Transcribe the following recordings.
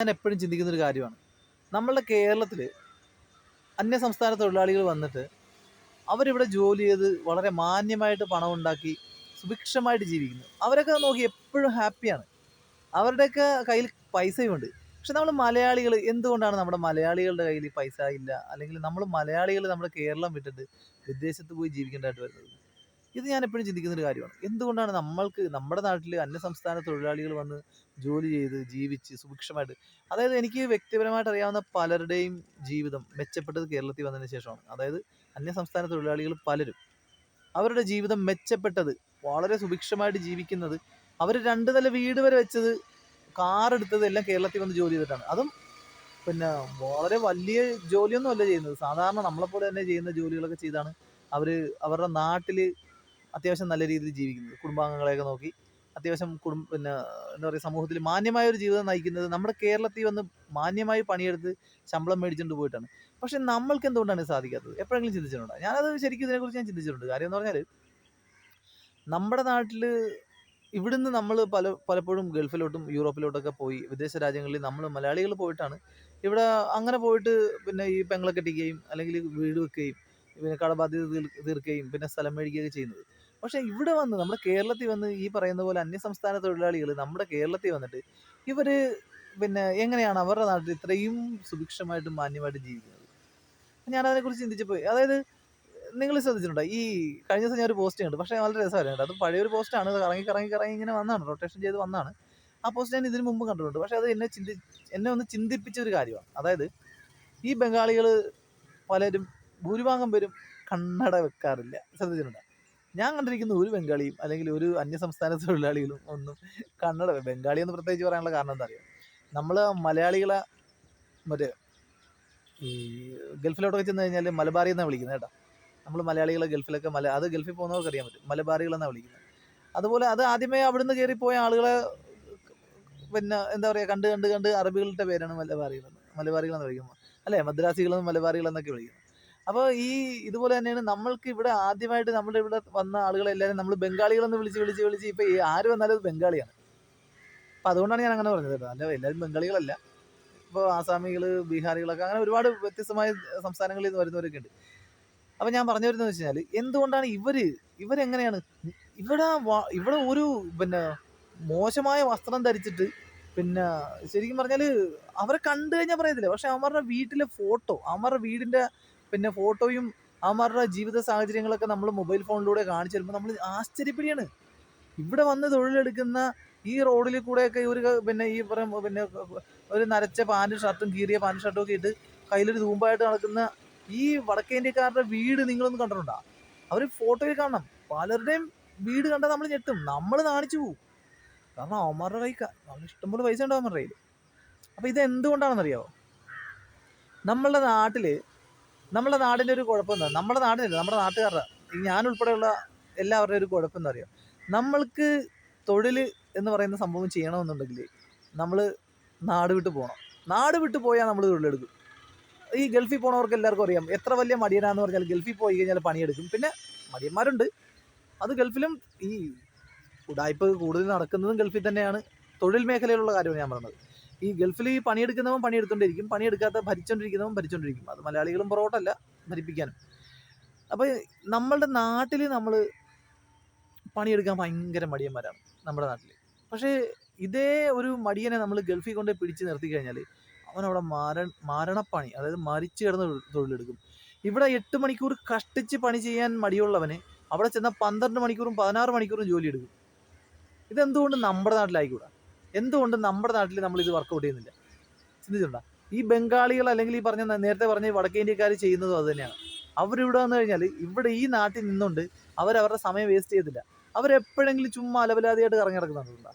ഞാൻ എപ്പോഴും ചിന്തിക്കുന്ന ഒരു കാര്യമാണ്. നമ്മളുടെ കേരളത്തിൽ അന്യ സംസ്ഥാന തൊഴിലാളികൾ വന്നിട്ട് അവരിവിടെ ജോലി ചെയ്ത് വളരെ മാന്യമായിട്ട് പണം ഉണ്ടാക്കി സുഭിക്ഷമായിട്ട് ജീവിക്കുന്നു. അവരൊക്കെ നോക്കി എപ്പോഴും ഹാപ്പിയാണ്. അവരുടെയൊക്കെ കയ്യിൽ പൈസയുമുണ്ട് പക്ഷെ നമ്മൾ മലയാളികൾ എന്തുകൊണ്ടാണ് നമ്മുടെ മലയാളികളുടെ കയ്യിൽ പൈസ ഇല്ല? അല്ലെങ്കിൽ നമ്മൾ മലയാളികൾ നമ്മുടെ കേരളം വിട്ടിട്ട് വിദേശത്ത് പോയി ജീവിക്കേണ്ടതായിട്ട് വരുന്നത്? ഇത് ഞാൻ എപ്പോഴും ചിന്തിക്കുന്ന ഒരു കാര്യമാണ്. എന്തുകൊണ്ടാണ് നമ്മൾക്ക് നമ്മുടെ നാട്ടിൽ അന്യസംസ്ഥാന തൊഴിലാളികൾ വന്ന് ജോലി ചെയ്ത് ജീവിച്ച് സുഭിക്ഷമായിട്ട് അതായത് എനിക്ക് വ്യക്തിപരമായിട്ട് അറിയാവുന്ന പലരുടെയും ജീവിതം മെച്ചപ്പെട്ടത് കേരളത്തിൽ വന്നതിന് ശേഷമാണ്. അതായത് അന്യസംസ്ഥാന തൊഴിലാളികൾ പലരും അവരുടെ ജീവിതം മെച്ചപ്പെട്ടത് വളരെ സുഭിക്ഷമായിട്ട് ജീവിക്കുന്നത് അവർ രണ്ട് നില വീട് വരെ വെച്ചത് കാർ എടുത്തത് എല്ലാം കേരളത്തിൽ വന്ന് ജോലി ചെയ്തിട്ടാണ്. അതും പിന്നെ വളരെ വലിയ ജോലിയൊന്നും അല്ല ചെയ്യുന്നത്. സാധാരണ നമ്മളെപ്പോലെ തന്നെ ചെയ്യുന്ന ജോലികളൊക്കെ ചെയ്താണ് അവർ അവരുടെ നാട്ടിൽ അത്യാവശ്യം നല്ല രീതിയിൽ ജീവിക്കുന്നത്. കുടുംബാംഗങ്ങളെയൊക്കെ നോക്കി അത്യാവശ്യം കുടും പിന്നെ എന്താ പറയുക സമൂഹത്തിൽ മാന്യമായ ഒരു ജീവിതം നയിക്കുന്നത് നമ്മുടെ കേരളത്തിൽ വന്ന് മാന്യമായി പണിയെടുത്ത് ശമ്പളം മേടിച്ചുകൊണ്ട് പോയിട്ടാണ്. പക്ഷെ നമ്മൾക്ക് എന്തുകൊണ്ടാണ് സാധിക്കാത്തത്? എപ്പോഴെങ്കിലും ചിന്തിച്ചിട്ടുണ്ടോ? ഞാനത് ശരിക്കും ഇതിനെക്കുറിച്ച് ഞാൻ ചിന്തിച്ചിട്ടുണ്ട്. കാര്യം എന്ന് പറഞ്ഞാൽ നമ്മുടെ നാട്ടിൽ ഇവിടുന്ന് നമ്മൾ പല പലപ്പോഴും ഗൾഫിലോട്ടും യൂറോപ്പിലോട്ടൊക്കെ പോയി വിദേശ രാജ്യങ്ങളിൽ നമ്മൾ മലയാളികൾ പോയിട്ടാണ് ഇവിടെ അങ്ങനെ പോയിട്ട് പിന്നെ ഈ പെങ്ങളെ കെട്ടിക്കുകയും അല്ലെങ്കിൽ വീട് വെക്കുകയും പിന്നെ കടബാധ്യത തീർ- തീർക്കുകയും പിന്നെ സ്ഥലം മേടിക്കുകയൊക്കെ ചെയ്യുന്നത്. പക്ഷേ ഇവിടെ വന്ന് നമ്മുടെ കേരളത്തിൽ വന്ന് ഈ പറയുന്ന പോലെ അന്യസംസ്ഥാന തൊഴിലാളികൾ നമ്മുടെ കേരളത്തിൽ വന്നിട്ട് ഇവർ പിന്നെ എങ്ങനെയാണ് അവരുടെ നാട്ടിൽ ഇത്രയും സുഭിക്ഷമായിട്ടും മാന്യമായിട്ടും ജീവിക്കുന്നത്? ഞാൻ അതിനെക്കുറിച്ച് ചിന്തിച്ചപ്പോൾ അതായത് നിങ്ങൾ ശ്രദ്ധിച്ചിട്ടുണ്ടോ? ഈ കഴിഞ്ഞ ദിവസം ഞാൻ ഒരു പോസ്റ്റ് കണ്ടു. പക്ഷേ വളരെ രസമായിരുന്നു അത് അത് പഴയൊരു പോസ്റ്റാണ് കറങ്ങി കറങ്ങി കറങ്ങി ഇങ്ങനെ വന്നാണ്. റൊട്ടേഷൻ ചെയ്ത് വന്നാണ്. ആ പോസ്റ്റ് ഞാൻ ഇതിനു മുമ്പ് കണ്ടിട്ടുണ്ട്. പക്ഷേ അത് എന്നെ ചിന്തി എന്നെ ഒന്ന് ചിന്തിപ്പിച്ച ഒരു കാര്യമാണ്. അതായത് ഈ ബംഗാളികൾ പലരും ഭൂരിഭാഗം പേരും കണ്ണട വെക്കാറില്ല. ശ്രദ്ധിച്ചിട്ടുണ്ടോ? ഞാൻ കണ്ടിരിക്കുന്ന ഒരു ബംഗാളിയും അല്ലെങ്കിൽ ഒരു അന്യസംസ്ഥാന തൊഴിലാളികളും ഒന്നും കന്നഡ ബംഗാളി എന്ന് പ്രത്യേകിച്ച് പറയാനുള്ള കാരണം എന്താ അറിയാം? നമ്മൾ മലയാളികളെ മറ്റേ ഈ ഗൾഫിലോട്ടൊക്കെ ചെന്ന് കഴിഞ്ഞാൽ മലബാറി എന്നാണ് വിളിക്കുന്നത് കേട്ടോ. നമ്മൾ മലയാളികളെ ഗൾഫിലൊക്കെ മല അത് ഗൾഫിൽ പോകുന്നവർക്ക് അറിയാൻ പറ്റും. മലബാറികളെന്നാണ് വിളിക്കുന്നത് അതുപോലെ അത് ആദ്യമേ അവിടുന്ന് കയറിപ്പോയ ആളുകളെ പിന്നെ എന്താ പറയുക കണ്ട് കണ്ട് കണ്ട് അറബികളുടെ പേരാണ് മലബാറികളെന്ന്. മലബാറികളെന്ന് വിളിക്കുന്നത് അല്ലേ? മദ്രാസികളെന്ന് മലബാറികളെന്നൊക്കെ വിളിക്കുന്നത് അപ്പോൾ ഈ ഇതുപോലെ തന്നെയാണ് നമ്മൾക്ക് ഇവിടെ ആദ്യമായിട്ട് നമ്മുടെ ഇവിടെ വന്ന ആളുകളെല്ലാവരും നമ്മൾ ബംഗാളികളെന്ന് വിളിച്ച് വിളിച്ച് വിളിച്ച് ഇപ്പോൾ ആര് വന്നാലും അത് ബംഗാളിയാണ്. അപ്പോൾ അതുകൊണ്ടാണ് ഞാൻ അങ്ങനെ പറഞ്ഞത് അല്ല എല്ലാവരും ബംഗാളികളല്ല. ഇപ്പോൾ ആസാമികൾ ബീഹാറികളൊക്കെ അങ്ങനെ ഒരുപാട് വ്യത്യസ്തമായ സംസ്ഥാനങ്ങളിൽ നിന്ന് വരുന്നവരൊക്കെ ഉണ്ട്. അപ്പോൾ ഞാൻ പറഞ്ഞു വരുന്നത് വെച്ച് കഴിഞ്ഞാൽ എന്തുകൊണ്ടാണ് ഇവർ ഇവരെങ്ങനെയാണ്? ഇവിടെ ഇവിടെ ഒരു പിന്നെ മോശമായ വസ്ത്രം ധരിച്ചിട്ട് പിന്നെ ശരിക്കും പറഞ്ഞാൽ അവരെ കണ്ടു കഴിഞ്ഞാൽ പറയത്തില്ല. പക്ഷെ അവരുടെ വീട്ടിലെ ഫോട്ടോ അവരുടെ വീടിന്റെ പിന്നെ ഫോട്ടോയും അവന്മാരുടെ ജീവിത സാഹചര്യങ്ങളൊക്കെ നമ്മൾ മൊബൈൽ ഫോണിലൂടെ കാണിച്ചു തരുമ്പോൾ നമ്മൾ ആശ്ചര്യപ്പെടുകയാണ്. ഇവിടെ വന്ന് തൊഴിലെടുക്കുന്ന ഈ റോഡിൽ കൂടെയൊക്കെ ഒരു പിന്നെ ഈ പറയും പിന്നെ ഒരു നരച്ച പാന്റും ഷർട്ടും കീറിയ പാന്റും ഷർട്ടും ഒക്കെ ഇട്ട് കയ്യിലൊരു തൂമ്പായിട്ട് നടക്കുന്ന ഈ വടക്കേ ഇന്ത്യക്കാരുടെ വീട് നിങ്ങളൊന്ന് കണ്ടിട്ടുണ്ടോ? അവർ ഫോട്ടോയിൽ കാണണം. പലരുടെയും വീട് കണ്ടാൽ നമ്മൾ ഞെട്ടും. നമ്മൾ നാണിച്ചു പോകും കാരണം അവന്മാരുടെ കൈ നമ്മൾ ഇഷ്ടംപോലെ പൈസ ഉണ്ടാവുന്ന അവന്മാരുടെ കയ്യിൽ അപ്പോൾ ഇത് എന്തുകൊണ്ടാണെന്നറിയാമോ നമ്മളുടെ നാട്ടിൽ നമ്മുടെ നാടിന്റെ ഒരു കുഴപ്പം എന്താ? നമ്മുടെ നാടിനല്ല നമ്മുടെ നാട്ടുകാരുടെ ഞാൻ ഉൾപ്പെടെയുള്ള എല്ലാവരുടെയും ഒരു കുഴപ്പം എന്താ നമ്മൾക്ക് തൊഴിൽ എന്ന് പറയുന്ന സംഭവം ചെയ്യണമെന്നുണ്ടെങ്കിൽ നമ്മൾ നാട് വിട്ട് പോകണം നാട് വിട്ട് പോയാൽ നമ്മൾ തൊഴിലെടുക്കും. ഈ ഗൾഫിൽ പോണവർക്ക് എല്ലാവർക്കും അറിയാം എത്ര വലിയ മടിയനാന്ന് പറഞ്ഞാൽ ഗൾഫിൽ പോയി കഴിഞ്ഞാൽ പണിയെടുക്കും. പിന്നെ മടിയന്മാരുണ്ട്. അത് ഗൾഫിലും ഈ ഉടായ്പ കൂടുതൽ നടക്കുന്നതും ഗൾഫിൽ തന്നെയാണ്. തൊഴിൽ മേഖലയിലുള്ള കാര്യമാണ് ഞാൻ പറഞ്ഞത്. ഈ ഗൾഫിൽ ഈ പണിയെടുക്കുന്നവൻ പണിയെടുത്തോണ്ടിരിക്കും. പണിയെടുക്കാത്ത ഭരിച്ചോണ്ടിരിക്കുന്നവൻ ഭരിച്ചോണ്ടിരിക്കും. അത് മലയാളികളും പുറകോട്ടല്ല ഭരിപ്പിക്കാനും അപ്പോൾ നമ്മളുടെ നാട്ടിൽ നമ്മൾ പണിയെടുക്കാൻ ഭയങ്കര മടിയന്മാരാണ് നമ്മുടെ നാട്ടിൽ പക്ഷേ ഇതേ ഒരു മടിയനെ നമ്മൾ ഗൾഫിൽ കൊണ്ട് പിടിച്ച് നിർത്തി കഴിഞ്ഞാൽ അവനവിടെ മാര മാരണപ്പണി അതായത് മരിച്ചു കിടന്ന് തൊഴിലെടുക്കും. ഇവിടെ എട്ട് മണിക്കൂർ കഷ്ടിച്ച് പണി ചെയ്യാൻ മടിയുള്ളവന് അവിടെ ചെന്നാൽ പന്ത്രണ്ട് മണിക്കൂറും പതിനാറ് മണിക്കൂറും ജോലി എടുക്കും ഇതെന്തുകൊണ്ട് നമ്മുടെ നാട്ടിലായിക്കൂടാ? എന്തുകൊണ്ട് നമ്മുടെ നാട്ടിൽ നമ്മൾ ഇത് വർക്കൗട്ട് ചെയ്യുന്നില്ല? ചിന്തിച്ചിട്ടുണ്ടോ? ഈ ബംഗാളികൾ അല്ലെങ്കിൽ ഈ പറഞ്ഞ നേരത്തെ പറഞ്ഞ വടക്കേ ഇന്ത്യക്കാർ ചെയ്യുന്നതും അത് തന്നെയാണ്. അവരിവിടെ വന്നു കഴിഞ്ഞാൽ ഇവിടെ ഈ നാട്ടിൽ നിന്നുകൊണ്ട് അവരവരുടെ സമയം വേസ്റ്റ് ചെയ്തില്ല അവരെപ്പോഴെങ്കിലും ചുമ്മാ അലവലാതിയായിട്ട് കറങ്ങി നടക്കുന്നുണ്ടോ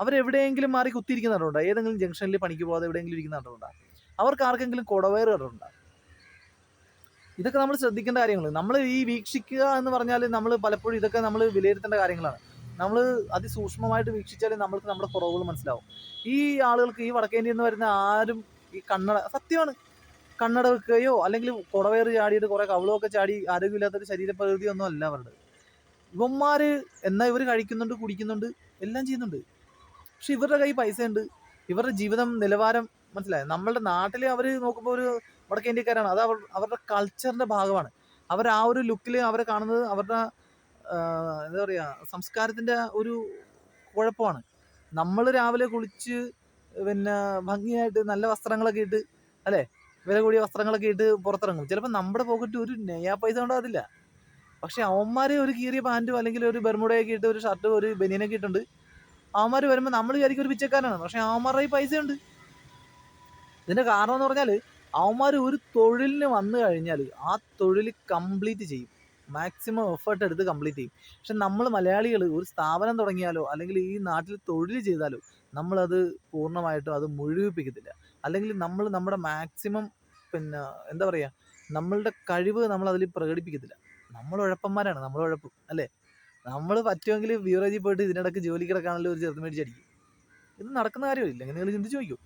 അവരെവിടെയെങ്കിലും മാറി കുത്തിയിരിക്കുന്നുണ്ടോ ഏതെങ്കിലും ജംഗ്ഷനിൽ പണിക്ക് പോകാതെ എവിടെയെങ്കിലും ഇരിക്കുന്നുണ്ടോ അവർക്ക് ആർക്കെങ്കിലും കുടവയർ കണ്ടിട്ടുണ്ടോ? ഇതൊക്കെ നമ്മൾ ശ്രദ്ധിക്കേണ്ട കാര്യങ്ങൾ നമ്മൾ ഈ വീക്ഷിക്കുക എന്ന് പറഞ്ഞാൽ നമ്മൾ പലപ്പോഴും ഇതൊക്കെ നമ്മൾ വിലയിരുത്തേണ്ട കാര്യങ്ങളാണ്. നമ്മൾ അതിസൂക്ഷ്മമായിട്ട് വീക്ഷിച്ചാൽ നമ്മൾക്ക് നമ്മുടെ കുറവുകൾ മനസ്സിലാവും. ഈ ആളുകൾക്ക് ഈ വടക്കേ ഇന്ത്യയിൽ നിന്ന് വരുന്ന ആരും ഈ കണ്ണട സത്യമാണ്. കണ്ണട വെക്കുകയോ അല്ലെങ്കിൽ കുടവയർ ചാടിയിട്ട് കുറേ കവളമൊക്കെ ചാടി ആരോഗ്യമില്ലാത്തൊരു ശരീരപ്രകൃതി ഒന്നും അല്ല അവരുടെ. ഇവന്മാർ എന്നാൽ ഇവർ കഴിക്കുന്നുണ്ട് കുടിക്കുന്നുണ്ട് എല്ലാം ചെയ്യുന്നുണ്ട്. പക്ഷെ ഇവരുടെ കയ്യിൽ പൈസ ഉണ്ട് ഇവരുടെ ജീവിതം നിലവാരം മനസ്സിലായത് നമ്മളുടെ നാട്ടിൽ അവർ നോക്കുമ്പോൾ ഒരു വടക്കേ അത് അവർ അവരുടെ കൾച്ചറിന്റെ ഭാഗമാണ്. അവർ ആ ഒരു ലുക്കിൽ അവരെ കാണുന്നത് അവരുടെ എന്താ പറയുക സംസ്കാരത്തിന്റെ ഒരു കുഴപ്പമാണ്. നമ്മൾ രാവിലെ കുളിച്ച് പിന്നെ ഭംഗിയായിട്ട് നല്ല വസ്ത്രങ്ങളൊക്കെ ഇട്ട് അല്ലേ? വില കൂടിയ വസ്ത്രങ്ങളൊക്കെ ഇട്ട് പുറത്തിറങ്ങും. ചിലപ്പോൾ നമ്മുടെ പോക്കറ്റ് ഒരു നെയ്യാ പൈസ ഉണ്ടാകത്തില്ല പക്ഷേ അവന്മാരെ ഒരു കീറിയ പാന്റും അല്ലെങ്കിൽ ഒരു ബെർമുടയൊക്കെ ഇട്ട് ഒരു ഷർട്ടും ഒരു ബനിയനൊക്കെ ഇട്ടുണ്ട് അവന്മാർ വരുമ്പോൾ നമ്മൾ വിചാരിക്കും ഒരു പിച്ചക്കാരനാണ്. പക്ഷേ അവന്മാരുടെ ഈ പൈസ ഉണ്ട് ഇതിന്റെ കാരണം എന്ന് പറഞ്ഞാൽ അവന്മാർ ഒരു തൊഴിലിന് വന്നു കഴിഞ്ഞാൽ ആ തൊഴിൽ കംപ്ലീറ്റ് ചെയ്യും. മാക്സിമം എഫേർട്ട് എടുത്ത് കംപ്ലീറ്റ് ചെയ്യും. പക്ഷെ നമ്മൾ മലയാളികൾ ഒരു സ്ഥാപനം തുടങ്ങിയാലോ അല്ലെങ്കിൽ ഈ നാട്ടിൽ തൊഴിൽ ചെയ്താലോ നമ്മളത് പൂർണമായിട്ടും അത് മുഴുവിപ്പിക്കത്തില്ല. അല്ലെങ്കിൽ നമ്മൾ നമ്മുടെ മാക്സിമം പിന്നെ എന്താ പറയുക നമ്മളുടെ കഴിവ് നമ്മൾ അതിൽ പ്രകടിപ്പിക്കത്തില്ല. നമ്മൾ ഉഴപ്പന്മാരാണ് നമ്മൾ ഉഴപ്പ് അല്ലേ? നമ്മൾ പറ്റുമെങ്കിൽ ബീവറേജിൽ പോയിട്ട് ഇതിനിടയ്ക്ക് ജോലി കിടക്കാനുള്ള ഒരു ചെറുത്ത് മേടിച്ചടിക്കും. ഇത് നടക്കുന്ന കാര്യമില്ല നിങ്ങൾ ചിന്തിച്ച് നോക്കൂ.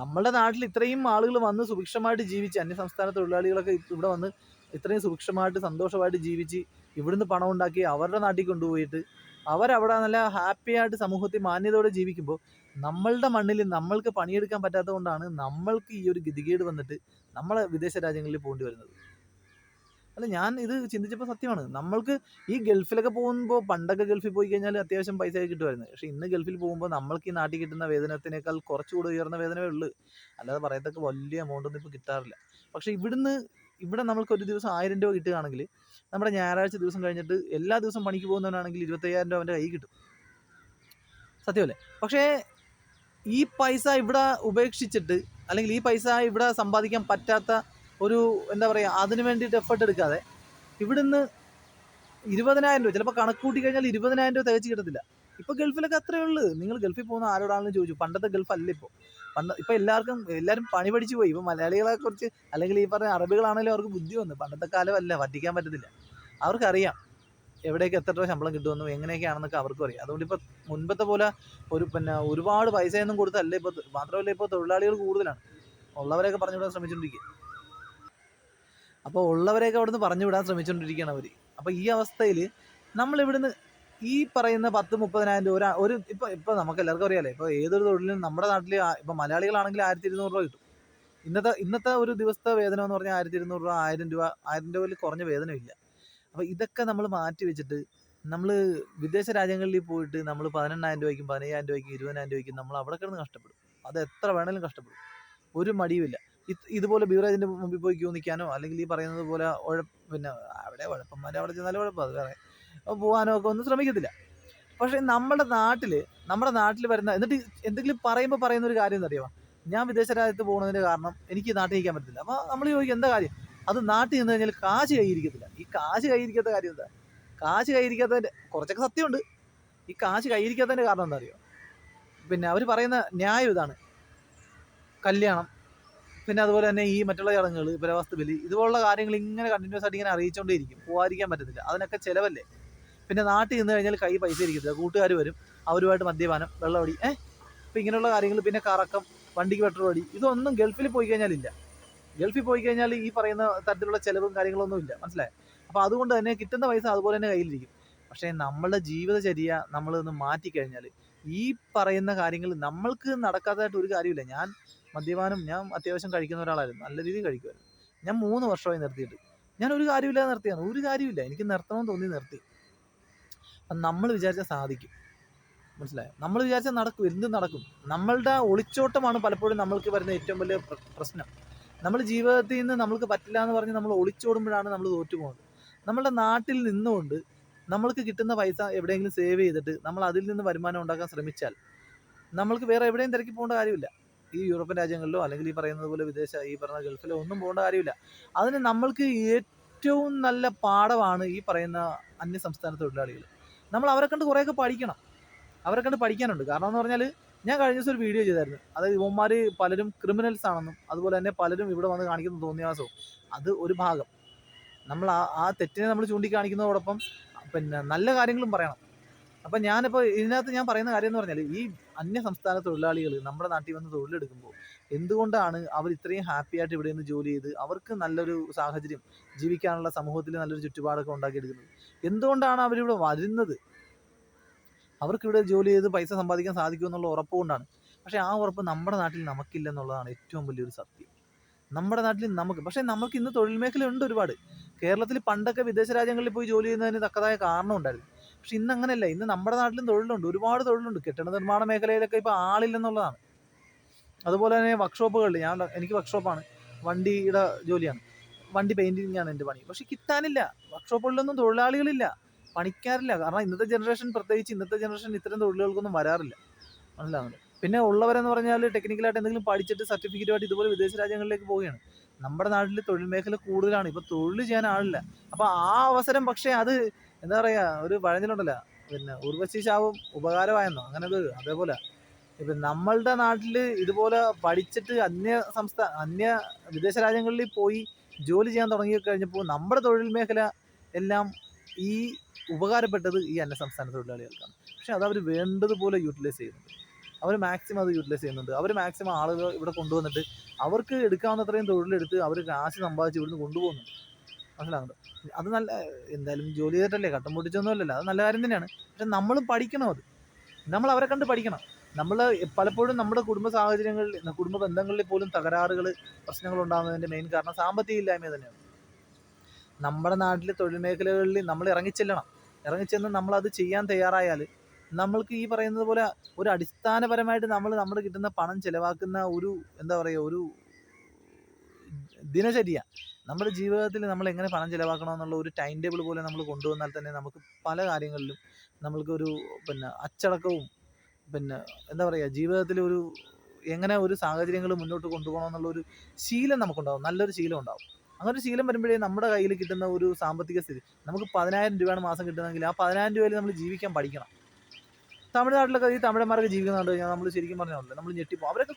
നമ്മുടെ നാട്ടിൽ ഇത്രയും ആളുകൾ വന്ന് സുഭിക്ഷമായിട്ട് ജീവിച്ച് അന്യ സംസ്ഥാന തൊഴിലാളികളൊക്കെ ഇവിടെ വന്ന് ഇത്രയും സൂക്ഷ്മമായിട്ട് സന്തോഷമായിട്ട് ജീവിച്ച് ഇവിടുന്ന് പണം ഉണ്ടാക്കി അവരുടെ നാട്ടിൽ കൊണ്ടുപോയിട്ട് അവരവിടെ നല്ല ഹാപ്പി ആയിട്ട് സമൂഹത്തിൽ മാന്യതയോടെ ജീവിക്കുമ്പോൾ നമ്മളുടെ മണ്ണിൽ നമ്മൾക്ക് പണിയെടുക്കാൻ പറ്റാത്തത് കൊണ്ടാണ് നമ്മൾക്ക് ഈ ഒരു ഗതികേട് വന്നിട്ട് നമ്മളെ വിദേശ രാജ്യങ്ങളിൽ പോകേണ്ടി വരുന്നത്. അല്ല ഞാൻ ഇത് ചിന്തിച്ചപ്പോൾ സത്യമാണ്. നമ്മൾക്ക് ഈ ഗൾഫിലൊക്കെ പോകുമ്പോൾ പണ്ടൊക്കെ ഗൾഫിൽ പോയി കഴിഞ്ഞാൽ അത്യാവശ്യം പൈസ കിട്ടുമായിരുന്നു. പക്ഷേ ഇന്ന് ഗൾഫിൽ പോകുമ്പോൾ നമ്മൾക്ക് ഈ നാട്ടിൽ കിട്ടുന്ന വേതനത്തിനേക്കാൾ കുറച്ചുകൂടി ഉയർന്ന വേതനമേ ഉള്ളൂ. അല്ലാതെ പറയത്തക്ക വലിയ എമൗണ്ട് ഒന്നും ഇപ്പോൾ കിട്ടാറില്ല. പക്ഷേ ഇവിടുന്ന് ഇവിടെ നമ്മൾക്ക് ഒരു ദിവസം ആയിരം രൂപ കിട്ടുകയാണെങ്കിൽ നമ്മുടെ ഞായറാഴ്ച ദിവസം കഴിഞ്ഞിട്ട് എല്ലാ ദിവസവും പണിക്ക് പോകുന്നവനാണെങ്കിൽ ഇരുപത്തയ്യായിരം രൂപ അവന്റെ കൈ കിട്ടും. സത്യമല്ലേ? പക്ഷേ ഈ പൈസ ഇവിടെ ഉപേക്ഷിച്ചിട്ട് അല്ലെങ്കിൽ ഈ പൈസ ഇവിടെ സമ്പാദിക്കാൻ പറ്റാത്ത ഒരു എന്താ പറയുക അതിന് വേണ്ടിയിട്ട് എഫേർട്ട് എടുക്കാതെ ഇവിടുന്ന് ഇരുപതിനായിരം രൂപ ചിലപ്പോൾ കണക്ക് കൂട്ടി കഴിഞ്ഞാൽ ഇരുപതിനായിരം രൂപ തികച്ച് കിട്ടത്തില്ല. ഇപ്പൊ ഗൾഫിലൊക്കെ അത്രേ ഉള്ളൂ. നിങ്ങൾ ഗൾഫിൽ പോകുന്ന ആരോടാണെന്ന് ചോദിച്ചു. പണ്ടത്തെ ഗൾഫ് അല്ല ഇപ്പോൾ പണ്ട് ഇപ്പൊ എല്ലാവർക്കും എല്ലാവരും പണി പഠിച്ചു പോയി. ഇപ്പൊ മലയാളികളെ കുറിച്ച് അല്ലെങ്കിൽ ഈ പറഞ്ഞ അറബികളാണെങ്കിലും അവർക്ക് ബുദ്ധി വന്നു. പണ്ടത്തെ കാലമല്ല വധിക്കാൻ പറ്റത്തില്ല. അവർക്കറിയാം എവിടേക്ക് എത്ര രൂപ ശമ്പളം കിട്ടുമെന്ന് എങ്ങനെയൊക്കെയാണെന്നൊക്കെ അവർക്കും അറിയാം. അതുകൊണ്ട് ഇപ്പൊ മുൻപത്തെ പോലെ ഒരു പിന്നെ ഒരുപാട് പൈസയൊന്നും കൊടുത്തല്ല ഇപ്പൊ മാത്രമല്ല ഇപ്പോൾ തൊഴിലാളികൾ കൂടുതലാണ്. ഉള്ളവരെയൊക്കെ പറഞ്ഞുവിടാൻ ശ്രമിച്ചുകൊണ്ടിരിക്കുക അപ്പോൾ ഉള്ളവരെയൊക്കെ അവിടുന്ന് പറഞ്ഞു വിടാൻ ശ്രമിച്ചുകൊണ്ടിരിക്കുകയാണ് അവർ അപ്പോൾ ഈ അവസ്ഥയിൽ നമ്മൾ ഇവിടുന്ന് ഈ പറയുന്ന പത്ത് മുപ്പതിനായിരം രൂപ ഒരു ഒരു ഇപ്പൊ ഇപ്പൊ നമുക്ക് എല്ലാവർക്കും അറിയാലേ ഇപ്പൊ ഏതൊരു തൊഴിലും നമ്മുടെ നാട്ടിൽ ഇപ്പൊ മലയാളികളാണെങ്കിൽ ആയിരത്തി ഇരുന്നൂറ് രൂപ കിട്ടും. ഇന്നത്തെ ഇന്നത്തെ ഒരു ദിവസത്തെ വേതനം എന്ന് പറഞ്ഞാൽ ആയിരത്തി ഇരുന്നൂറ് രൂപ ആയിരം രൂപ ആയിരം രൂപയിൽ കുറഞ്ഞ വേതനമില്ല അപ്പൊ ഇതൊക്കെ നമ്മൾ മാറ്റി വെച്ചിട്ട് നമ്മൾ വിദേശ രാജ്യങ്ങളിൽ പോയിട്ട് നമ്മൾ പതിനെണ്ണായിരം രൂപയ്ക്കും പതിനയ്യായിരം രൂപയ്ക്കും ഇരുപതിനായിരം രൂപയ്ക്കും നമ്മൾ അവിടെ കിടന്ന് കഷ്ടപ്പെടും. അത് എത്ര വേണേലും കഷ്ടപ്പെടും. ഒരു മടിയുമില്ല. ഇത് ഇതുപോലെ ബീവറേജിന്റെ മുമ്പിൽ പോയി ക്യൂ നിൽക്കാനോ അല്ലെങ്കിൽ ഈ പറയുന്നത് പോലെ ഉഴ പിന്നെ അവിടെ ഉഴപ്പന്മാർ അവിടെ ചെന്നാലും ഉഴപ്പം അത് വേറെ. പോകാനോ ഒക്കെ ഒന്നും ശ്രമിക്കത്തില്ല. പക്ഷേ നമ്മുടെ നാട്ടിൽ നമ്മുടെ നാട്ടിൽ വരുന്ന എന്നിട്ട് എന്തെങ്കിലും പറയുമ്പോൾ പറയുന്ന ഒരു കാര്യം എന്നറിയാമോ ഞാൻ വിദേശ രാജ്യത്ത് പോകുന്നതിന്റെ കാരണം എനിക്ക് നാട്ടിൽ നിൽക്കാൻ പറ്റത്തില്ല. അപ്പോൾ നമ്മൾ ചോദിക്കും എന്താ കാര്യം? അത് നാട്ടിൽ നിന്ന് കഴിഞ്ഞാൽ കാശ് കൈയിരിക്കത്തില്ല ഈ കാശ് കൈയിരിക്കാത്ത കാര്യം എന്താ? കാശ് കൈയിരിക്കാത്തതിന്റെ കുറച്ചൊക്കെ സത്യമുണ്ട്. ഈ കാശ് കൈയിരിക്കാത്തതിന്റെ കാരണം എന്താ അറിയോ? പിന്നെ അവർ പറയുന്ന ന്യായം ഇതാണ്. കല്യാണം പിന്നെ അതുപോലെ തന്നെ ഈ മറ്റുള്ള ചടങ്ങുകൾ പുരവസ്തു ബലി ഇതുപോലുള്ള കാര്യങ്ങൾ ഇങ്ങനെ കണ്ടിന്യൂസ് ആയിട്ട് ഇങ്ങനെ അറിയിച്ചുകൊണ്ടേയിരിക്കും പോകാതിരിക്കാൻ പറ്റത്തില്ല. അതിനൊക്കെ ചിലവല്ലേ? പിന്നെ നാട്ടിൽ നിന്ന് കഴിഞ്ഞാൽ കൈ പൈസ ഇരിക്കത്തില്ല. കൂട്ടുകാർ വരും. അവരുമായിട്ട് മദ്യപാനം വെള്ളമടി ഏഹ് ഇപ്പം ഇങ്ങനെയുള്ള കാര്യങ്ങൾ പിന്നെ കറക്കം വണ്ടിക്ക് പെട്രോൾ അടി ഇതൊന്നും ഗൾഫിൽ പോയി കഴിഞ്ഞാലില്ല ഗൾഫിൽ പോയി കഴിഞ്ഞാൽ ഈ പറയുന്ന തരത്തിലുള്ള ചിലവും കാര്യങ്ങളൊന്നും ഇല്ല. മനസ്സിലായി? അപ്പോൾ അതുകൊണ്ട് തന്നെ കിട്ടുന്ന പൈസ അതുപോലെ തന്നെ കയ്യിലിരിക്കും. പക്ഷേ നമ്മളുടെ ജീവിതചര്യ നമ്മളൊന്ന് മാറ്റിക്കഴിഞ്ഞാൽ ഈ പറയുന്ന കാര്യങ്ങൾ നമ്മൾക്ക് നടക്കാത്തതായിട്ട് ഒരു കാര്യമില്ല. ഞാൻ മദ്യപാനം ഞാൻ അത്യാവശ്യം കഴിക്കുന്ന ഒരാളായിരുന്നു. നല്ല രീതിയിൽ കഴിക്കുമായിരുന്നു. ഞാൻ മൂന്ന് വർഷമായി നിർത്തിയിട്ട് ഞാൻ ഒരു കാര്യമില്ലാതെ നിർത്തിയാണ് ഒരു കാര്യമില്ല. എനിക്ക് നിർത്തണമെന്ന് തോന്നി നിർത്തി. അപ്പം നമ്മൾ വിചാരിച്ചാൽ സാധിക്കും. മനസ്സിലായോ? നമ്മൾ വിചാരിച്ചാൽ നടക്കും. എന്തും നടക്കും. നമ്മളുടെ ഒളിച്ചോട്ടമാണ് പലപ്പോഴും നമ്മൾക്ക് വരുന്ന ഏറ്റവും വലിയ പ്രശ്നം. നമ്മൾ ജീവിതത്തിൽ നിന്ന് നമ്മൾക്ക് പറ്റില്ല എന്ന് പറഞ്ഞ് നമ്മൾ ഒളിച്ചോടുമ്പോഴാണ് നമ്മൾ തോറ്റു പോകുന്നത് നമ്മുടെ നാട്ടിൽ നിന്നുകൊണ്ട് നമ്മൾക്ക് കിട്ടുന്ന പൈസ എവിടെയെങ്കിലും സേവ് ചെയ്തിട്ട് നമ്മൾ അതിൽ നിന്ന് വരുമാനം ഉണ്ടാക്കാൻ ശ്രമിച്ചാൽ നമ്മൾക്ക് വേറെ എവിടെയും തിരക്കി പോകേണ്ട കാര്യമില്ല. ഈ യൂറോപ്യൻ രാജ്യങ്ങളിലോ അല്ലെങ്കിൽ ഈ പറയുന്നത് പോലെ വിദേശ ഈ പറഞ്ഞ ഗൾഫിലോ ഒന്നും പോകേണ്ട കാര്യമില്ല. അതിന് നമ്മൾക്ക് ഏറ്റവും നല്ല പാഠമാണ് ഈ പറയുന്ന അന്യ സംസ്ഥാന തൊഴിലാളികൾ. നമ്മൾ അവരെ കണ്ട് കുറേയൊക്കെ പഠിക്കണം. അവരെ കണ്ട് പഠിക്കാനുണ്ട്. കാരണം എന്ന് പറഞ്ഞാൽ ഞാൻ കഴിഞ്ഞ ദിവസം ഒരു വീഡിയോ ചെയ്തായിരുന്നു. അതായത് ഇവന്മാർ പലരും ക്രിമിനൽസ് ആണെന്നും അതുപോലെ തന്നെ പലരും ഇവിടെ വന്ന് കാണിക്കുന്ന തോന്നിയാസവും അത് ഒരു ഭാഗം. നമ്മൾ ആ ആ തെറ്റിനെ നമ്മൾ ചൂണ്ടിക്കാണിക്കുന്നതോടൊപ്പം പിന്നെ നല്ല കാര്യങ്ങളും പറയണം. അപ്പം ഞാനിപ്പോൾ ഇതിനകത്ത് ഞാൻ പറയുന്ന കാര്യം എന്ന് പറഞ്ഞാൽ ഈ അന്യ സംസ്ഥാന തൊഴിലാളികൾ നമ്മുടെ നാട്ടിൽ വന്ന് തൊഴിലെടുക്കുമ്പോൾ എന്തുകൊണ്ടാണ് അവർ ഇത്രയും ഹാപ്പി ആയിട്ട് ഇവിടെ നിന്ന് ജോലി ചെയ്ത് അവർക്ക് നല്ലൊരു സാഹചര്യം ജീവിക്കാനുള്ള സമൂഹത്തിൽ നല്ലൊരു ചുറ്റുപാടൊക്കെ ഉണ്ടാക്കിയെടുക്കുന്നത്? എന്തുകൊണ്ടാണ് അവരിവിടെ വരുന്നത്? അവർക്ക് ഇവിടെ ജോലി ചെയ്ത് പൈസ സമ്പാദിക്കാൻ സാധിക്കും എന്നുള്ള ഉറപ്പുകൊണ്ടാണ് പക്ഷേ ആ ഉറപ്പ് നമ്മുടെ നാട്ടിൽ നമുക്കില്ല എന്നുള്ളതാണ് ഏറ്റവും വലിയൊരു സത്യം. നമ്മുടെ നാട്ടിൽ നമുക്ക് പക്ഷേ നമുക്ക് ഇന്ന് തൊഴിൽ ഉണ്ട് ഒരുപാട്. കേരളത്തിൽ പണ്ടൊക്കെ വിദേശ രാജ്യങ്ങളിൽ പോയി ജോലി ചെയ്യുന്നതിന് തക്കതായ കാരണം ഉണ്ടായിരുന്നു. പക്ഷെ ഇന്ന് അങ്ങനെയല്ല. ഇന്ന് നമ്മുടെ നാട്ടിലും തൊഴിലുണ്ട്. ഒരുപാട് തൊഴിലുണ്ട്. കെട്ടിട നിർമ്മാണ മേഖലയിലൊക്കെ ഇപ്പോൾ ആളില്ലെന്നുള്ളതാണ്. അതുപോലെ തന്നെ വർക്ക്ഷോപ്പുകളിൽ ഞാൻ എനിക്ക് വർക്ക്ഷോപ്പാണ് വണ്ടിയുടെ ജോലിയാണ്. വണ്ടി പെയിന്റിങ് ആണ് എന്റെ പണി. പക്ഷെ കിട്ടാനില്ല. വർക്ക്ഷോപ്പുകളിലൊന്നും തൊഴിലാളികളില്ല. പണിക്കാരില്ല. കാരണം ഇന്നത്തെ ജനറേഷൻ പ്രത്യേകിച്ച് ഇന്നത്തെ ജനറേഷൻ ഇത്തരം തൊഴിലുകൾക്കൊന്നും വരാറില്ല. മനസ്സിലാവുന്നത് പിന്നെ ഉള്ളവരെന്ന് പറഞ്ഞാൽ ടെക്നിക്കലായിട്ട് എന്തെങ്കിലും പഠിച്ചിട്ട് സർട്ടിഫിക്കറ്റുമായിട്ട് ഇതുപോലെ വിദേശ രാജ്യങ്ങളിലേക്ക് പോവുകയാണ്. നമ്മുടെ നാട്ടിൽ തൊഴിൽ മേഖല കൂടുതലാണ്. ഇപ്പോൾ തൊഴിൽ ചെയ്യാൻ ആളില്ല. അപ്പോൾ ആ അവസരം പക്ഷേ അത് എന്താ പറയുക ഒരു പഴഞ്ഞിലുണ്ടല്ലോ പിന്നെ ഉർവശി ശാവും ഉപകാരമായെന്നോ? അങ്ങനെ അതേപോലെ ഇപ്പം നമ്മളുടെ നാട്ടിൽ ഇതുപോലെ പഠിച്ചിട്ട് അന്യ സംസ്ഥാന അന്യ വിദേശ രാജ്യങ്ങളിൽ പോയി ജോലി ചെയ്യാൻ തുടങ്ങി കഴിഞ്ഞപ്പോൾ നമ്മുടെ തൊഴിൽ മേഖല എല്ലാം ഈ ഉപകാരപ്പെട്ടത് ഈ അന്യ സംസ്ഥാന തൊഴിലാളികൾക്കാണ്. പക്ഷെ അത് അവർ വേണ്ടതുപോലെ യൂട്ടിലൈസ് ചെയ്യുന്നുണ്ട്. അവർ മാക്സിമം അത് യൂട്ടിലൈസ് ചെയ്യുന്നുണ്ട്. അവർ മാക്സിമം ആളുകൾ ഇവിടെ കൊണ്ടുവന്നിട്ട് അവർക്ക് എടുക്കാവുന്നത്രയും തൊഴിലെടുത്ത് അവർ കാശ് സമ്പാദിച്ച് ഇവിടുന്ന് കൊണ്ടുപോകുന്നുണ്ട്. മനസ്സിലാകുന്നുണ്ട് അത് നല്ല എന്തായാലും ജോലി ചെയ്തിട്ടല്ലേ കട്ടം പൊട്ടിച്ചൊന്നുമല്ലല്ലോ. അത് നല്ല കാര്യം തന്നെയാണ്. പക്ഷെ നമ്മളും പഠിക്കണം അത്. നമ്മൾ അവരെ കണ്ട് പഠിക്കണം. നമ്മൾ പലപ്പോഴും നമ്മുടെ കുടുംബ സാഹചര്യങ്ങളിൽ കുടുംബ ബന്ധങ്ങളിൽ പോലും തകരാറുകൾ പ്രശ്നങ്ങൾ ഉണ്ടാകുന്നതിന്റെ മെയിൻ കാരണം സാമ്പത്തിക ഇല്ലായ്മ തന്നെയാണ്. നമ്മുടെ നാട്ടിലെ തൊഴിൽ മേഖലകളിൽ നമ്മൾ ഇറങ്ങിച്ചെല്ലണം ഇറങ്ങിച്ചെന്ന് നമ്മളത് ചെയ്യാൻ തയ്യാറായാൽ നമ്മൾക്ക് ഈ പറയുന്നത് പോലെ ഒരു അടിസ്ഥാനപരമായിട്ട് നമ്മൾ നമ്മൾ കിട്ടുന്ന പണം ചിലവാക്കുന്ന ഒരു എന്താ പറയുക ഒരു ദിനചര്യ. നമ്മുടെ ജീവിതത്തിൽ നമ്മൾ എങ്ങനെ പണം ചിലവാക്കണം എന്നുള്ള ഒരു ടൈം ടേബിൾ പോലെ നമ്മൾ കൊണ്ടുവന്നാൽ തന്നെ നമുക്ക് പല കാര്യങ്ങളിലും നമ്മൾക്കൊരു പിന്നെ അച്ചടക്കവും പിന്നെ എന്താ പറയുക ജീവിതത്തിൽ ഒരു എങ്ങനെ ഒരു സാഹചര്യങ്ങൾ മുന്നോട്ട് കൊണ്ടുപോകണം എന്നുള്ള ഒരു ശീലം നമുക്കുണ്ടാവും. നല്ലൊരു ശീലം ഉണ്ടാവും. അങ്ങനെ ഒരു ശീലം വരുമ്പോഴേ നമ്മുടെ കയ്യിൽ കിട്ടുന്ന ഒരു സാമ്പത്തിക സ്ഥിതി. നമുക്ക് പതിനായിരം രൂപയാണ് മാസം കിട്ടുന്നതെങ്കിൽ ആ പതിനായിരം രൂപയിൽ നമ്മൾ ജീവിക്കാൻ പഠിക്കണം. തമിഴ്നാട്ടിലൊക്കെ ഈ തമിഴന്മാരൊക്കെ ജീവിക്കുന്ന കണ്ടു കഴിഞ്ഞാൽ നമ്മൾ ശരിക്കും പറഞ്ഞാൽ നമ്മൾ ഞെട്ടിപ്പോൾ അവരൊക്കെ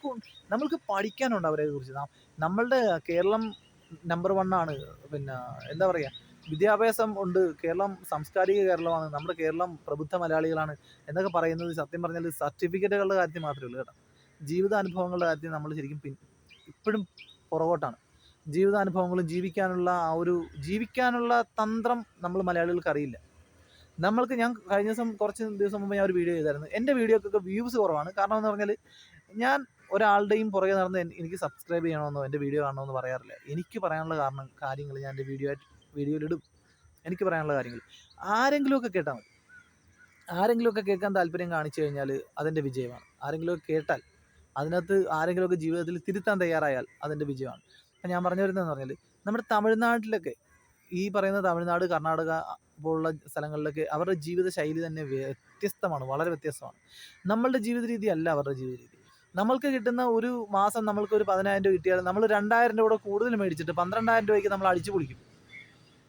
നമ്മൾക്ക് പഠിക്കാനുണ്ട് അവരെ കുറിച്ച് നമ്മളുടെ കേരളം നമ്പർ വൺ ആണ്. പിന്നെ എന്താ പറയുക വിദ്യാഭ്യാസം ഉണ്ട്. കേരളം സാംസ്കാരിക കേരളമാണ്. നമ്മുടെ കേരളം പ്രബുദ്ധ മലയാളികളാണ് എന്നൊക്കെ പറയുന്നത് സത്യം പറഞ്ഞാൽ സർട്ടിഫിക്കറ്റുകളുടെ കാര്യത്തിൽ മാത്രമേ ഉള്ളൂ കേട്ടോ. ജീവിതാനുഭവങ്ങളുടെ കാര്യത്തിൽ നമ്മൾ ശരിക്കും പിൻ ഇപ്പോഴും പുറകോട്ടാണ്. ജീവിതാനുഭവങ്ങളും ജീവിക്കാനുള്ള ആ ഒരു ജീവിക്കാനുള്ള തന്ത്രം നമ്മൾ മലയാളികൾക്ക് അറിയില്ല. നമ്മൾക്ക് ഞാൻ കഴിഞ്ഞ ദിവസം കുറച്ച് ദിവസം മുമ്പ് ഞാൻ ഒരു വീഡിയോ ചെയ്തായിരുന്നു. എന്റെ വീഡിയോക്കൊക്കെ വ്യൂസ് കുറവാണ്. കാരണം എന്ന് പറഞ്ഞാൽ ഞാൻ ഒരാളുടെയും പുറകെ നടന്ന് എനിക്ക് സബ്സ്ക്രൈബ് ചെയ്യണമെന്നോ എന്റെ വീഡിയോ കാണണമെന്നോ പറയാറില്ല. എനിക്ക് പറയാനുള്ള കാരണം കാര്യങ്ങൾ ഞാൻ എന്റെ വീഡിയോ ആയിട്ട് വീഡിയോയിലിടും. എനിക്ക് പറയാനുള്ള കാര്യങ്ങൾ. ആരെങ്കിലുമൊക്കെ കേട്ടാൽ മതി. ആരെങ്കിലുമൊക്കെ കേൾക്കാൻ താല്പര്യം കാണിച്ചു കഴിഞ്ഞാൽ അതിന്റെ വിജയമാണ്. ആരെങ്കിലുമൊക്കെ കേട്ടാൽ അതിനകത്ത് ആരെങ്കിലുമൊക്കെ ജീവിതത്തിൽ തിരുത്താൻ തയ്യാറായാൽ അതിന്റെ വിജയമാണ്. അപ്പം ഞാൻ പറഞ്ഞു വരുന്നതെന്ന് പറഞ്ഞാൽ നമ്മുടെ തമിഴ്നാട്ടിലൊക്കെ ഈ പറയുന്ന തമിഴ്നാട് കർണാടക പോലുള്ള സ്ഥലങ്ങളിലൊക്കെ അവരുടെ ജീവിത ശൈലി തന്നെ വ്യത്യസ്തമാണ് വളരെ വ്യത്യസ്തമാണ്. നമ്മളുടെ ജീവിത രീതി അല്ല അവരുടെ ജീവിത രീതി നമ്മൾക്ക് കിട്ടുന്ന ഒരു മാസം നമ്മൾക്ക് ഒരു പതിനായിരം രൂപ കിട്ടിയാൽ നമ്മൾ രണ്ടായിരം രൂപ കൂടെ കൂടുതൽ മേടിച്ചിട്ട് പന്ത്രണ്ടായിരം രൂപയ്ക്ക് നമ്മൾ അടിച്ചു പൊളിക്കും.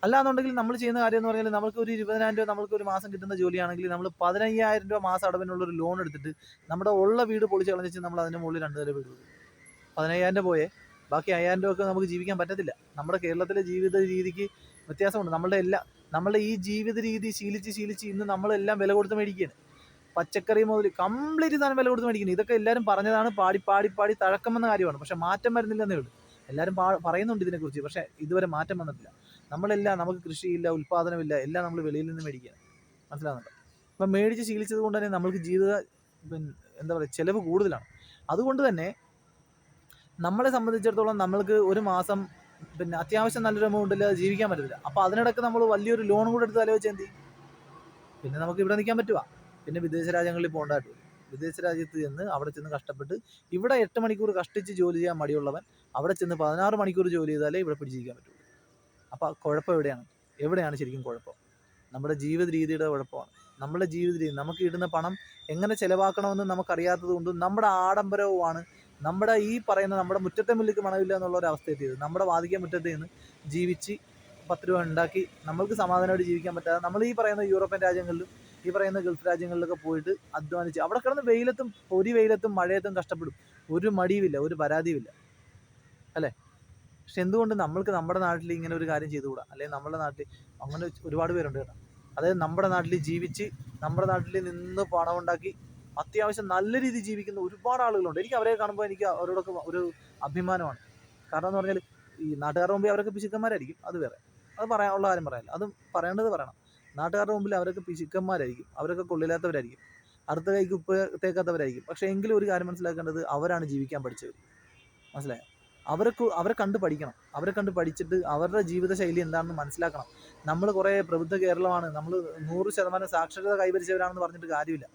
അല്ലാന്നുണ്ടെങ്കിൽ നമ്മൾ ചെയ്യുന്ന കാര്യം എന്ന് പറഞ്ഞാൽ നമുക്ക് ഒരു ഇരുപതിനായിരം രൂപ നമുക്ക് ഒരു മാസം കിട്ടുന്ന ജോലിയാണെങ്കിൽ നമ്മൾ പതിനയ്യായിരം രൂപ മാസം അടവിനുള്ള ഒരു ലോൺ എടുത്തിട്ട് നമ്മുടെ ഉള്ള വീട് പൊളിച്ച് കളഞ്ഞിട്ട് നമ്മൾ അതിന്റെ മുകളിൽ രണ്ട് നില വീട് പതിനയ്യായിരം രൂപ പോയേ. ബാക്കി അയ്യായിരം രൂപ ഒക്കെ നമുക്ക് ജീവിക്കാൻ പറ്റത്തില്ല. നമ്മുടെ കേരളത്തിലെ ജീവിത രീതിക്ക് വ്യത്യാസമുണ്ട്. നമ്മളുടെ എല്ലാ നമ്മളുടെ ഈ ജീവിത രീതി ശീലിച്ച് ശീലിച്ച് ഇന്ന് നമ്മളെല്ലാം വില കൊടുത്ത് മേടിക്കുകയാണ്. പച്ചക്കറി മുതൽ കംപ്ലീറ്റ് സാധനം വില കൊടുത്ത് മേടിക്കുന്നത് ഇതൊക്കെ എല്ലാവരും പറഞ്ഞതാണ് പാടി പാടി പാടി തഴക്കമെന്ന കാര്യമാണ്. പക്ഷേ മാറ്റം വരുന്നില്ലെന്നേ ഉള്ളൂ. എല്ലാവരും പറയുന്നുണ്ട് ഇതിനെക്കുറിച്ച്. പക്ഷേ ഇതുവരെ മാറ്റം വന്നിട്ടില്ല. നമ്മളെല്ലാം നമുക്ക് കൃഷിയില്ല ഉൽപ്പാദനമില്ല എല്ലാം നമ്മൾ വെളിയിൽ നിന്ന് മേടിക്കുകയാണ്. മനസ്സിലാകുന്നുണ്ടോ അപ്പം മേടിച്ച് ശീലിച്ചത് കൊണ്ട് തന്നെ നമ്മൾക്ക് ജീവിത പിന്നെ എന്താ പറയുക ചിലവ് കൂടുതലാണ്. അതുകൊണ്ട് തന്നെ നമ്മളെ സംബന്ധിച്ചിടത്തോളം നമ്മൾക്ക് ഒരു മാസം പിന്നെ അത്യാവശ്യം നല്ലൊരു എമൗണ്ടിൽ ജീവിക്കാൻ പറ്റത്തില്ല. അപ്പോൾ അതിനിടയ്ക്ക് നമ്മൾ വലിയൊരു ലോൺ കൂടെ എടുത്ത് ആലോചിച്ച് എന്ത് പിന്നെ നമുക്ക് ഇവിടെ നിൽക്കാൻ പറ്റുക പിന്നെ വിദേശ രാജ്യങ്ങളിൽ പോകേണ്ടതായിട്ട് വരും. വിദേശ രാജ്യത്ത് ചെന്ന് അവിടെ ചെന്ന് കഷ്ടപ്പെട്ട് ഇവിടെ എട്ട് മണിക്കൂർ കഷ്ടിച്ച് ജോലി ചെയ്യാൻ മടിയുള്ളവൻ അവിടെ ചെന്ന് പതിനാറ് മണിക്കൂർ ജോലി ചെയ്താലേ ഇവിടെ പിടിച്ചിരിക്കാൻ പറ്റുള്ളൂ അപ്പോൾ കുഴപ്പം എവിടെയാണ്? എവിടെയാണ് ശരിക്കും കുഴപ്പം? നമ്മുടെ ജീവിത രീതിയുടെ കുഴപ്പമാണ്. നമ്മുടെ ജീവിത രീതി നമുക്ക് ഇടുന്ന പണം എങ്ങനെ ചിലവാക്കണമെന്ന് നമുക്കറിയാത്തത് കൊണ്ടും നമ്മുടെ ആഡംബരവുമാണ്. നമ്മുടെ ഈ പറയുന്ന നമ്മുടെ മുറ്റത്തെ മുല്ലിക്ക് മണമില്ല എന്നുള്ള ഒരു അവസ്ഥ എത്തിയത് നമ്മുടെ വാതിക്കാൻ മുറ്റത്ത് നിന്ന് ജീവിച്ച് പത്ത് രൂപ ഉണ്ടാക്കി നമ്മൾക്ക് സമാധാനമായിട്ട് ജീവിക്കാൻ പറ്റാതെ നമ്മൾ ഈ പറയുന്ന യൂറോപ്യൻ രാജ്യങ്ങളിലും ഈ പറയുന്ന ഗൾഫ് രാജ്യങ്ങളിലൊക്കെ പോയിട്ട് അധ്വാനിച്ച് അവിടെ കിടന്ന് വെയിലത്തും പൊരി വെയിലത്തും മഴയത്തും കഷ്ടപ്പെടും. ഒരു മടിയുമില്ല ഒരു പരാതിയുമില്ല. അല്ലേ? പക്ഷെ എന്തുകൊണ്ട് നമ്മൾക്ക് നമ്മുടെ നാട്ടിൽ ഇങ്ങനെ ഒരു കാര്യം ചെയ്തുകൂടാ? അല്ലെങ്കിൽ നമ്മുടെ നാട്ടിൽ അങ്ങനെ ഒരുപാട് പേരുണ്ട് കേട്ടോ. അതായത് നമ്മുടെ നാട്ടിൽ ജീവിച്ച് നമ്മുടെ നാട്ടിൽ നിന്ന് പണം ഉണ്ടാക്കി അത്യാവശ്യം നല്ല രീതിയിൽ ജീവിക്കുന്ന ഒരുപാട് ആളുകളുണ്ട്. എനിക്ക് അവരെ കാണുമ്പോൾ എനിക്ക് അവരോടൊക്കെ ഒരു അഭിമാനമാണ്. കാരണം എന്ന് പറഞ്ഞാൽ ഈ നാട്ടുകാരുടെ മുമ്പിൽ അവരൊക്കെ പിശുക്കന്മാരായിരിക്കും. അത് വേറെ. അത് പറയാനുള്ള കാര്യം പറയാനില്ല. അത് പറയേണ്ടത് പറയണം. നാട്ടുകാരുടെ മുമ്പിൽ അവരൊക്കെ പിശുക്കന്മാരായിരിക്കും. അവരൊക്കെ കൊള്ളില്ലാത്തവരായിരിക്കും. അടുത്ത കൈക്ക് ഉപ്പ് തേക്കാത്തവരായിരിക്കും പക്ഷേ എങ്കിലും ഒരു കാര്യം മനസ്സിലാക്കേണ്ടത് അവരാണ് ജീവിക്കാൻ പഠിച്ചവർ മനസ്സിലായോ? അവർക്ക് അവരെ കണ്ട് പഠിക്കണം. അവരെ കണ്ട് പഠിച്ചിട്ട് അവരുടെ ജീവിതശൈലി എന്താണെന്ന് മനസ്സിലാക്കണം. നമ്മൾ കുറേ പ്രബുദ്ധ കേരളമാണ്. നമ്മൾ നൂറ് ശതമാനം സാക്ഷരത കൈവരിച്ചവരാണെന്ന് പറഞ്ഞിട്ട് കാര്യമില്ല.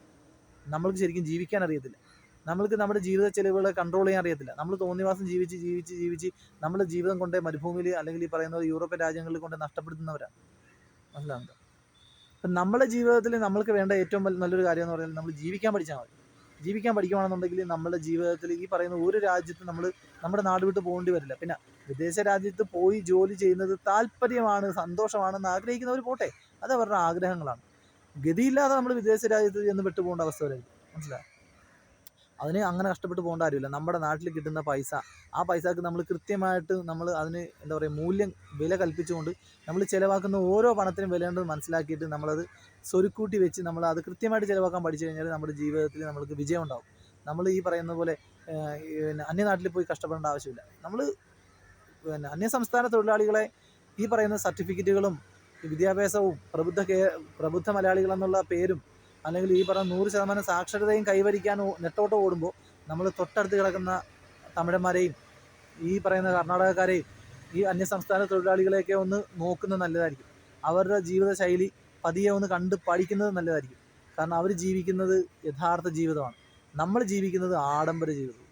നമ്മൾക്ക് ശരിക്കും ജീവിക്കാൻ അറിയത്തില്ല. നമ്മൾക്ക് നമ്മുടെ ജീവിത ചെലവുകളെ കൺട്രോൾ ചെയ്യാൻ അറിയത്തില്ല. നമ്മൾ തോന്നിവാസം ജീവിച്ച് ജീവിച്ച് ജീവിച്ച് നമ്മുടെ ജീവിതം കൊണ്ട് മരുഭൂമിയിൽ അല്ലെങ്കിൽ ഈ പറയുന്ന യൂറോപ്യൻ രാജ്യങ്ങളിൽ കൊണ്ട് നഷ്ടപ്പെടുത്തുന്നവരാണ് മനസ്സിലാകുന്നത് അപ്പം നമ്മുടെ ജീവിതത്തിൽ നമ്മൾക്ക് വേണ്ട ഏറ്റവും നല്ലൊരു കാര്യം എന്ന് പറഞ്ഞാൽ നമ്മൾ ജീവിക്കാൻ പഠിച്ചാൽ മതി. ജീവിക്കാൻ പഠിക്കുകയാണെന്നുണ്ടെങ്കിൽ നമ്മുടെ ജീവിതത്തിൽ ഈ പറയുന്ന ഒരു രാജ്യത്ത് നമ്മൾ നമ്മുടെ നാട് വിട്ട് പോകേണ്ടി വരില്ല. പിന്നെ വിദേശ രാജ്യത്ത് പോയി ജോലി ചെയ്യുന്നത് താല്പര്യമാണ് സന്തോഷമാണെന്ന് ആഗ്രഹിക്കുന്നവർ പോട്ടെ. അത് അവരുടെ ആഗ്രഹങ്ങളാണ്. ഗതിയില്ലാതെ നമ്മൾ വിദേശ രാജ്യത്ത് ചെന്ന് വിട്ടുപോകേണ്ട അവസ്ഥ വരും മനസ്സിലായോ? അതിന് അങ്ങനെ കഷ്ടപ്പെട്ട് പോകേണ്ട കാര്യമില്ല. നമ്മുടെ നാട്ടിൽ കിട്ടുന്ന പൈസ ആ പൈസക്ക് നമ്മൾ കൃത്യമായിട്ട് നമ്മൾ അതിന് എന്താ പറയുക മൂല്യം വില കൽപ്പിച്ചുകൊണ്ട് നമ്മൾ ചിലവാക്കുന്ന ഓരോ പണത്തിനും വിലയുണ്ടെന്ന് മനസ്സിലാക്കിയിട്ട് നമ്മളത് സ്വരുക്കൂട്ടി വെച്ച് നമ്മൾ അത് കൃത്യമായിട്ട് ചിലവാക്കാൻ പഠിച്ചു കഴിഞ്ഞാൽ നമ്മുടെ ജീവിതത്തിൽ നമ്മൾക്ക് വിജയം ഉണ്ടാവും. നമ്മൾ ഈ പറയുന്ന പോലെ പിന്നെ അന്യനാട്ടിൽ പോയി കഷ്ടപ്പെടേണ്ട ആവശ്യമില്ല. നമ്മൾ പിന്നെ അന്യ സംസ്ഥാന തൊഴിലാളികളെ ഈ പറയുന്ന സർട്ടിഫിക്കറ്റുകളും വിദ്യാഭ്യാസവും പ്രബുദ്ധ കേ പ്രബുദ്ധ മലയാളികൾ എന്നുള്ള പേരും അല്ലെങ്കിൽ ഈ പറഞ്ഞ നൂറ് ശതമാനം സാക്ഷരതയും കൈവരിക്കാൻ നെട്ടോട്ട് ഓടുമ്പോൾ നമ്മൾ തൊട്ടടുത്ത് കിടക്കുന്ന തമിഴന്മാരെയും ഈ പറയുന്ന കർണാടകക്കാരെയും ഈ അന്യസംസ്ഥാന തൊഴിലാളികളെയൊക്കെ ഒന്ന് നോക്കുന്നത് നല്ലതായിരിക്കും. അവരുടെ ജീവിത ശൈലി പതിയെ ഒന്ന് കണ്ട് പഠിക്കുന്നത് നല്ലതായിരിക്കും. കാരണം അവർ ജീവിക്കുന്നത് യഥാർത്ഥ ജീവിതമാണ്. നമ്മൾ ജീവിക്കുന്നത് ആഡംബര ജീവിതം.